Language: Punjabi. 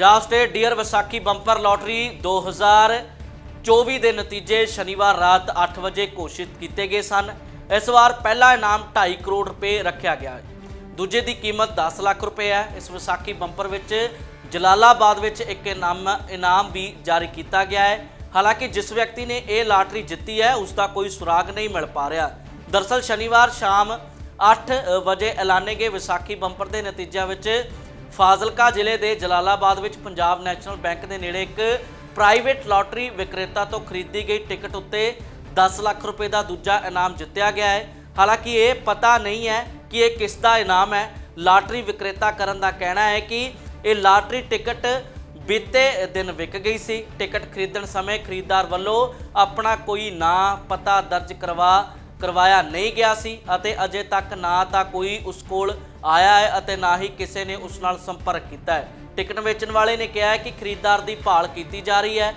Punjab state dear Vaisakhi bumper lottery 2024 ਦੇ ਨਤੀਜੇ ਸ਼ਨੀਵਾਰ ਰਾਤ 8 ਵਜੇ ਘੋਸ਼ਿਤ ਕੀਤੇ ਗਏ ਸਨ। ਇਸ ਵਾਰ ਪਹਿਲਾ ਇਨਾਮ 2.5 ਕਰੋੜ ਰੁਪਏ ਰੱਖਿਆ ਗਿਆ ਹੈ। ਦੂਜੇ ਦੀ ਕੀਮਤ 10 ਲੱਖ ਰੁਪਏ ਹੈ। ਇਸ ਵਿਸਾਖੀ ਬੰਪਰ ਵਿੱਚ ਜਲਾਲਾਬਾਦ ਵਿੱਚ ਇੱਕ ਇਨਾਮ ਇਨਾਮ ਵੀ ਜਾਰੀ ਕੀਤਾ ਗਿਆ ਹੈ। ਹਾਲਾਂਕਿ ਜਿਸ ਵਿਅਕਤੀ ਨੇ ਇਹ ਲਾਟਰੀ ਜਿੱਤੀ ਹੈ, ਉਸ ਦਾ ਕੋਈ ਸੁਰਾਗ ਨਹੀਂ ਮਿਲ ਪਾ ਰਿਹਾ। ਦਰਸਲ ਸ਼ਨੀਵਾਰ ਸ਼ਾਮ 8 ਵਜੇ ਐਲਾਨੇ ਗਏ ਵਿਸਾਖੀ ਬੰਪਰ ਦੇ ਨਤੀਜਿਆਂ ਵਿੱਚ ਫਾਜ਼ਿਲਕਾ ਜ਼ਿਲ੍ਹੇ ਦੇ ਜਲਾਲਾਬਾਦ ਵਿੱਚ ਪੰਜਾਬ ਨੈਸ਼ਨਲ ਬੈਂਕ ਦੇ ਨੇੜੇ ਇੱਕ ਪ੍ਰਾਈਵੇਟ ਲਾਟਰੀ ਵਿਕਰੇਤਾ ਤੋਂ ਖਰੀਦੀ ਗਈ ਟਿਕਟ ਉੱਤੇ 10 ਲੱਖ ਰੁਪਏ ਦਾ ਦੂਜਾ ਇਨਾਮ ਜਿੱਤਿਆ ਗਿਆ ਹੈ। ਹਾਲਾਂਕਿ ਇਹ ਪਤਾ ਨਹੀਂ ਹੈ ਕਿ ਇਹ ਕਿਸ ਦਾ ਇਨਾਮ ਹੈ। ਲਾਟਰੀ ਵਿਕਰੇਤਾ ਕਰਨ ਦਾ ਕਹਿਣਾ ਹੈ ਕਿ ਇਹ ਲਾਟਰੀ ਟਿਕਟ ਬੀਤੇ ਦਿਨ ਵਿਕ ਗਈ ਸੀ। ਟਿਕਟ ਖਰੀਦਣ ਸਮੇਂ ਖਰੀਦਦਾਰ ਵੱਲੋਂ ਆਪਣਾ ਕੋਈ ਨਾਂ, ਪਤਾ ਦਰਜ ਕਰਵਾ ਕਰਵਾਇਆ ਨਹੀਂ ਗਿਆ ਸੀ ਅਤੇ ਅਜੇ ਤੱਕ ਨਾ ਤਾਂ ਕੋਈ ਉਸ ਕੋਲ ਆਇਆ ਹੈ ਅਤੇ ਨਾ ਹੀ ਕਿਸੇ ਨੇ ਉਸ ਨਾਲ ਸੰਪਰਕ ਕੀਤਾ ਹੈ। ਟਿਕਟ ਵੇਚਣ ਵਾਲੇ ਨੇ ਕਿਹਾ ਹੈ ਕਿ ਖਰੀਦਦਾਰ ਦੀ ਭਾਲ ਕੀਤੀ ਜਾ ਰਹੀ ਹੈ।